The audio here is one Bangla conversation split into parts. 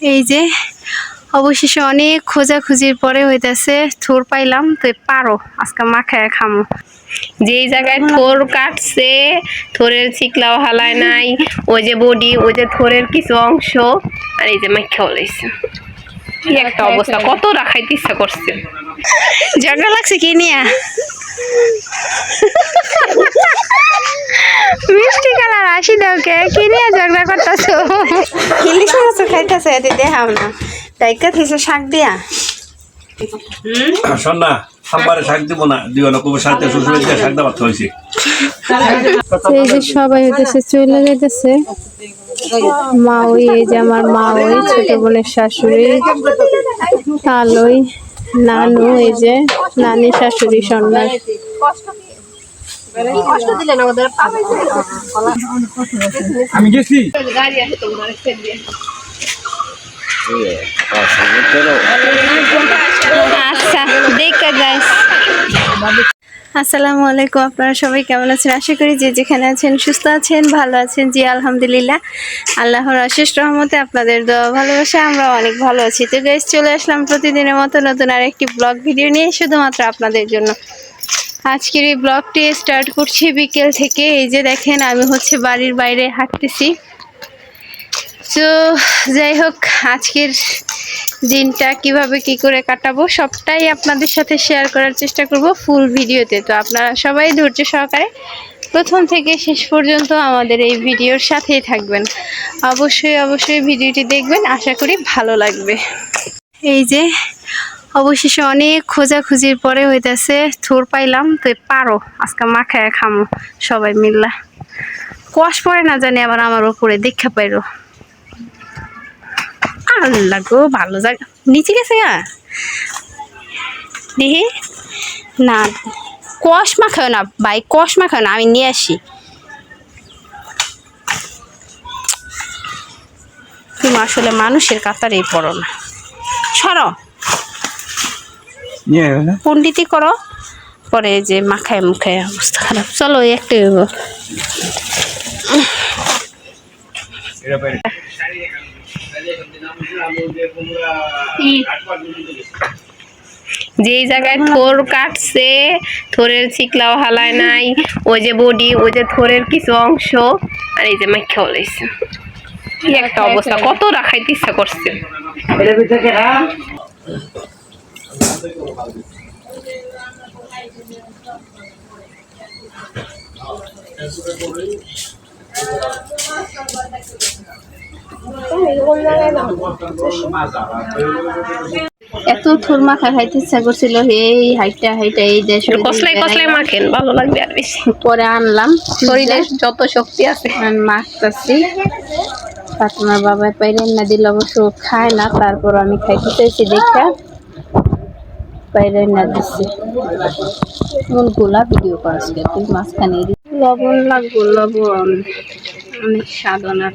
এই যে অবশেষে অনেক খোঁজাখুঁজির পরে হইতাছে থোর পাইলাম তো পারো আজকে মাখায় খামো। যেই জায়গায় থোর কাটছে থোরের চিকলাও হালায় নাই ওই যে বডি ওই যে থোরের কিছু অংশ আর এই যে মাখা হলাইছে কি একটা অবস্থা কত রাখাইতে ইচ্ছা করছে। ঝগড়া লাগছে কি নিয়া? মিষ্টি কালার আসি দাও কে কি নিয়ে ঝগড়া করতেছো? খাইতেছে এদি দেখাও না। শাক দিয়া। শোন না সাম্বারে শাক দিব না দিও না কবে শাক দিয়ে শাক দেওয়া হয়েছে। এই যে সবাই হইতেছে চলে যাইতেছে। মা ওই এই যে আমার মা ওই ছোট বোনের শাশুড়ি কালই নানু এই যে নানি শাশুড়ি সন্ন্যাস আমি গেছি। আচ্ছা আসসালামু আলাইকুম, আপনারা সবাই কেমন আছেন? আশা করি যে যেখানে আছেন, সুস্থ আছেন, ভালো আছেন। জি, আলহামদুলিল্লাহ। আল্লাহর অশেষ রহমতে আপনাদের দোয়া, ভালোবাসা আমরা অনেক ভালো আছি। তো গাইস চলে আসলাম প্রতিদিনের মতো নতুন আর একটি ব্লগ ভিডিও নিয়ে, শুধুমাত্র আপনাদের জন্য। আজকের এই ব্লগটি স্টার্ট করছি বিকেল থেকে। এই যে দেখেন, আমি হচ্ছে বাড়ির বাইরে হাঁটতেছি। তো যাই হোক, আজকের দিনটা কীভাবে কি করে কাটাবো সবটাই আপনাদের সাথে শেয়ার করার চেষ্টা করব ফুল ভিডিওতে। তো আপনারা সবাই ধৈর্য সহকারে প্রথম থেকে শেষ পর্যন্ত আমাদের এই ভিডিওর সাথেই থাকবেন। অবশ্যই অবশ্যই ভিডিওটি দেখবেন, আশা করি ভালো লাগবে। এই যে, অবশেষে অনেক খোঁজাখুঁজির পরে হইতাছে থোর পাইলাম, তো পারো, আজকে মাখায় খামো সবাই মিল্লা। কষ পরে না জানি আবার আমার উপরে দীক্ষা পাইরো। আল্লাহ গো ভালো জায়গা। নিচে গেছে গা? দেখি না কষ মাখাও না ভাই কষ মাখাও না আমি নিয়ে আসি। তুমি আসলে মানুষের কাতারেই পড়ো না। সরো। নিয়ে করো পরে যে মাখায় মুখায় অবস্থা খারাপ। চলো একটা। যেই জায়গায় থোর কাটছে, থোরের চিকলাও হালায় নাই, ওই যে বডি, ওই যে থোরের কিছু অংশ, আর এই যে মাখা হলাইছে। কি একটা অবস্থা, কত রাখাইতে ইচ্ছা করছে। এত থোর মাখা খাইতে ইচ্ছা করছিল এই হাইটা হাইটা এই যে একটু কসলাই কসলাই মাখেন ভালো লাগবে আর বেশি। পরে আনলাম। শরীরে যত শক্তি আছে। মাখতেছি। পাইলে না দিল অবশ্য খায় না তারপর আমি খাইতে চাইছি দেখা। পাইলে না দিচ্ছি মন গোলা ভিডিও করছে তুই মাঝখানে লবণ লাগবো লবণ। অনেক সাধনার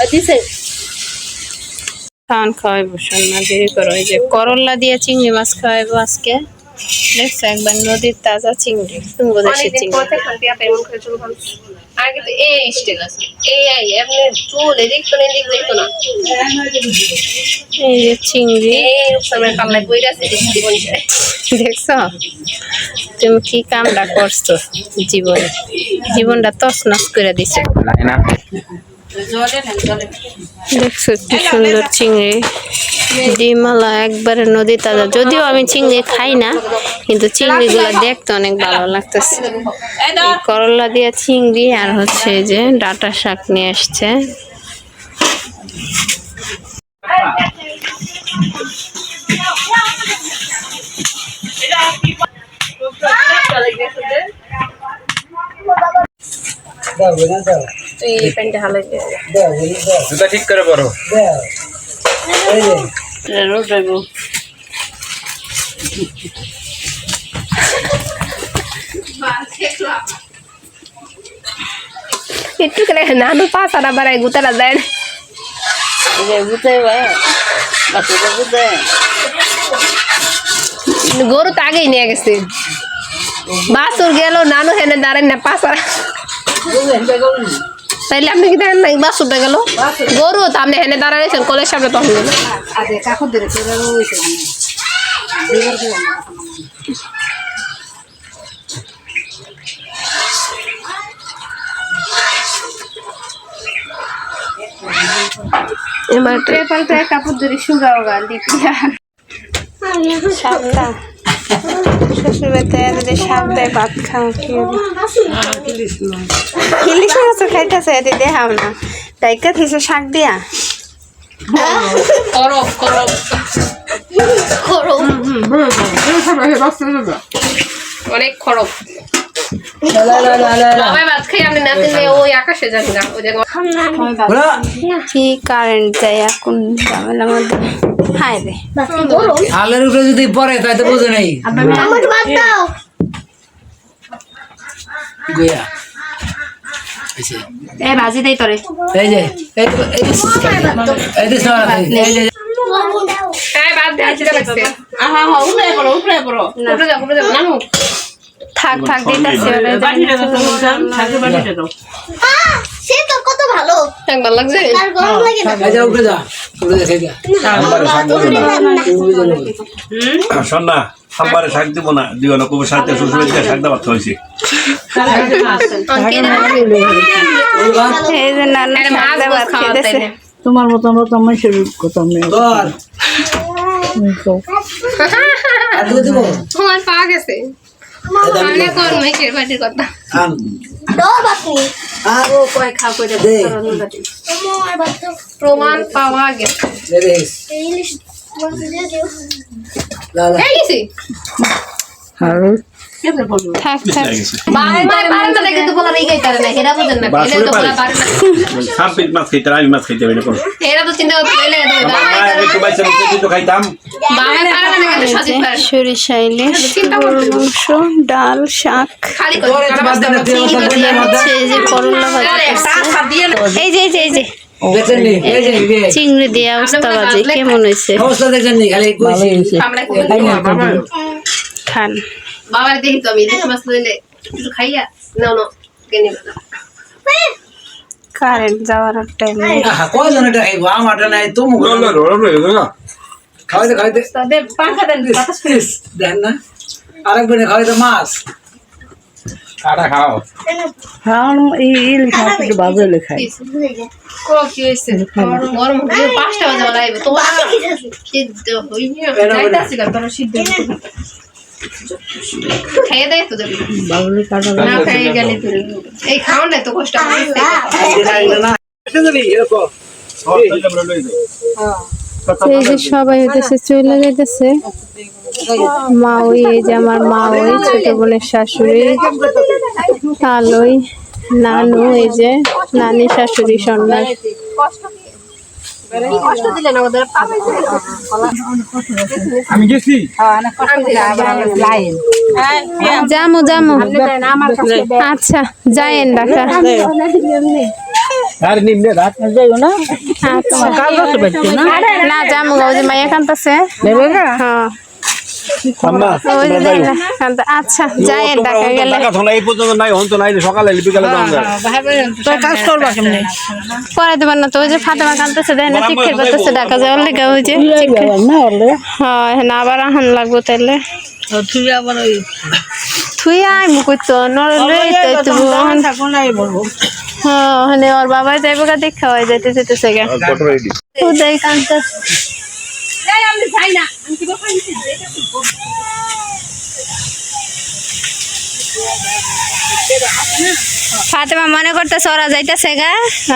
লই খান খাওয়াইবো না দেরি করো এই যে করল্লা দিয়ে চিংড়ি মাছ খাওয়াইবো আজকে। দেখছ একবার নদীর তাজা চিংড়ি তুঙ্গ দেশের চিংড়ি। আগে তো এই স্টাইল আছে। এই এই এমনি চুল এদিক তো এদিক দেখতো না। এই যে চিংড়ি। এই কামলায় বই গেছে দেখছ? তুমি কি কামটা করছ জীবনে? জীবনটা তছনছ করে দিছে। দেখছ কি সুন্দর চিংড়ি। ডিমালা একবারে নদী তাজা। যদিও আমি চিংড়ি খাই না, কিন্তু চিংড়িগুলো দেখতে অনেক ভালো লাগতেছে। করলা দিয়া চিংড়ি আর হচ্ছে যে ডাটা শাক নিয়ে আসছে। এই প্যান্টটা হালাই জুতা ঠিক করে পড়ো একটু করে নানু পাঁচারা বাড়াই গুতারা দেয় না। গরু তো আগেই নিয়ে গেছে। বাসুর গেল নানু হেনে দাঁড়ান না পাঁচারা তাইলে আপনি কি দেখেন নাই বাসুরটা গেল। গরু তো আপনি হেনে দাঁড়াইছেন কলের সামনে তখন গেল কাপড় ধরে শুকাও গা দিপিয়া সাতটা। শ্বশুর বাড়িতে যদি সাপ দেয় ভাত খাও কি? ইলিশ মাছ খাইতেছে এটি দেখাও না ডাইকা থেকে শাক দিয়া করব করব অনেক খরব কি কারেন্ট যায় এখন? ঝামেলার মধ্যে। হায় রে। হালের উপরে যদি পড়ে তাই তো বোঝে নাই। গুয়া। এই ভাজি দেই তোরে। এই যে এই এই যে, এই যে এই হ্যাঁ বাদ দে আজকে লাগছে আহা হা উপরে পড়ো উপরে পড়ো। উপরে যাও উপরে যাও। নানু থাক থাক দিতেছি ওরে সে তো কত ভালো। একবার লাগছে? আর গরম লাগে না। এই যে যা উপরে যা খেয়ে যা। দিব। শোন না। সাম্বারে শাক না দিও না কবে সাথে শাক হয়েছে। তোমার মতো কথা নেই? তোমার পা গেছে। প্রমাণ পাওয়া গেছে। ইলিশ মাছ দিয়ে দিও লা, লা। এই গেছি। আর থাক থাক বারবার বারবার দেখে তো বলা রেগে তারে না হেরা বুঝেন না এরা তো বলা পারে। পারে না। সাপ পিট মাছ খাইতে আমি মাছ খাইতে পারি এরা তো চিন্তা করতে গেলে তো আমার একটু বাইসে মুখে তো খাইতাম। বাবার পারে না কেন সাজিদ পারে। সরিষা ইলিশ মাংস ডাল শাক। খালি এই যে করলা ভাজি এই যে এই এই। চিংড়ি দিয়ে অবস্থা বাজি কেমন হয়েছে? অবস্থা দেখছেন নি? খালি কইছি। আমরা করে খান। বাবার দেখি তো আমি দেখি মাছ লইলে একটু খাইয়া না না? কেনে কারেন্ট যাওয়ার টাইম কয়জন এটা খাইবো? আমারটা নাই, তুমি খাওয়াইতে খাওয়াইতে ইস, দেন না। আরেকজনে খাওয়াইতে মাছ। কাটা খাও। খাওয়ান এই ইলিশ মাছ একটু বাজে লেখায় কো কি হইছে? গরম হয়ে পাঁচটা বাজে বলা তো সিদ্ধ হইয়া যাইতাছিল তোর সিদ্ধ খেয়ে দেয় তো যাবি না খেয়ে গেলে এই খাওয়া না তো কষ্ট এই যে সবাই হইতেছে চলে যাইতেছে। মা ওই এই যে আমার মা ওই ছোট বোনের শাশুড়ি কালই নানু এই যে নানি শাশুড়ি সন্ন্যাস কষ্ট দিলে না ওদের আমি গেছি। জামু জামু আচ্ছা যায়েন ডাক্তার। আর নিম্নে রাত আচ্ছা। কাল রাতে না? না জামু গো, মাইয়া কান্তাছে। হ্যাঁ। আচ্ছা যাইন ডাকা গেলে। টাকা শোনা এই পর্যন্ত নাই হন তো নাই সকালে বিকালে যাওয়া কাজ করবা কেমনি? পরে দেবার না তো ওই যে ফাতেমা না করতেছে যাওয়ার লেগে ওই যে হ্যাঁ না আবার আহান লাগবো তুই আবার ওই তো নরলে তো তুই থাকো নাই বলব। হ্যাঁ ওর বাবা যাইবো গা দেখা হয় যাইতে যেতেছে গা উদয় কান্তা ফাতেমা মনে করতেছে ওরা যাইতেছে গা।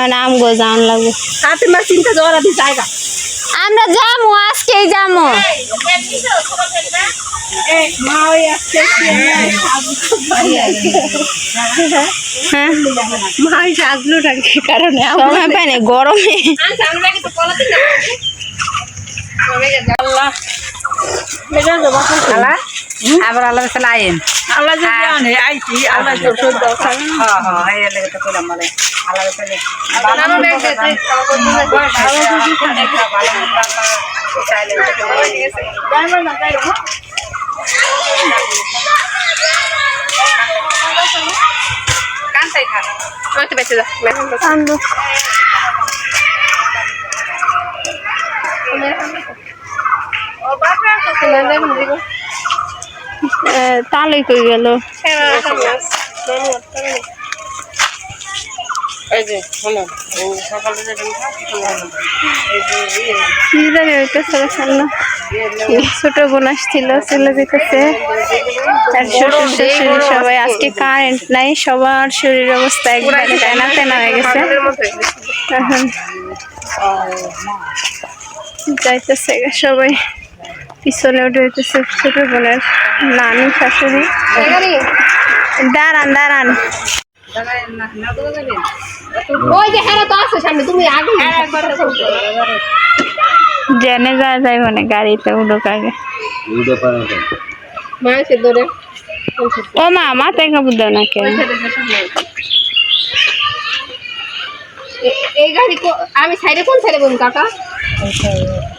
নাম গো জান লাগবে। হাতে মা চিন্তা জোড়া দি জায়গা আমরা যামু আজকেই হ্যাঁ? টাকে কারণে সময় গরমে আবার আল্লাহ তালা আইন। আল্লাহ আনে আইছি আল্লাহ। হ্যাঁ হ্যাঁ আল্লাহ তালই কই গেল। ছোট বোন আসছিল চলে যেতেছে। আর শ্বশুর শাশুড়ি সবাই আজকে কারেন্ট নাই সবার শরীর অবস্থা একবারে তেনা হয়ে গেছে। যাইতেছে সবাই। পিছনে উঠে হইতেছে ছোট বোনের নানি শাশুড়ি। দাঁড়ান দাঁড়ান। ওই যে হ্যাঁ তো আছে সামনে তুমি আগে জেনে যা যাই মানে গাড়িতে উঠো আগে। ও মা মাথায় কাপড় দাও না কেন? এই গাড়ি আমি সাইডে কোন সাইডে বলুন কাকা?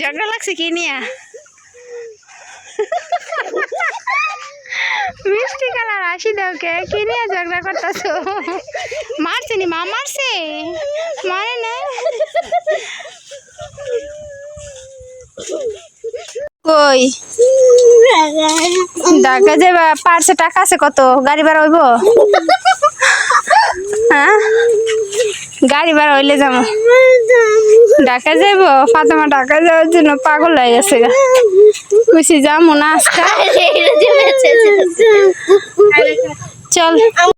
ঝগড়া লাগছে কি নিয়া? মিষ্টি কালার আসি দাও কে, কি নিয়ে ঝগড়া করতেছো? মারছে নি মা, মারছে? মারে না? কই? ঢাকা যাবা পার্সে টাকা আছে কত? গাড়ি ভাড়া হইব? হ্যাঁ? গাড়ি ভাড়া হইলে যাব। ঢাকা যাইব? ফাতেমা ঢাকা যাওয়ার জন্য পাগল হয়ে গেছে গা। খুশি যা মনে আসতে চল।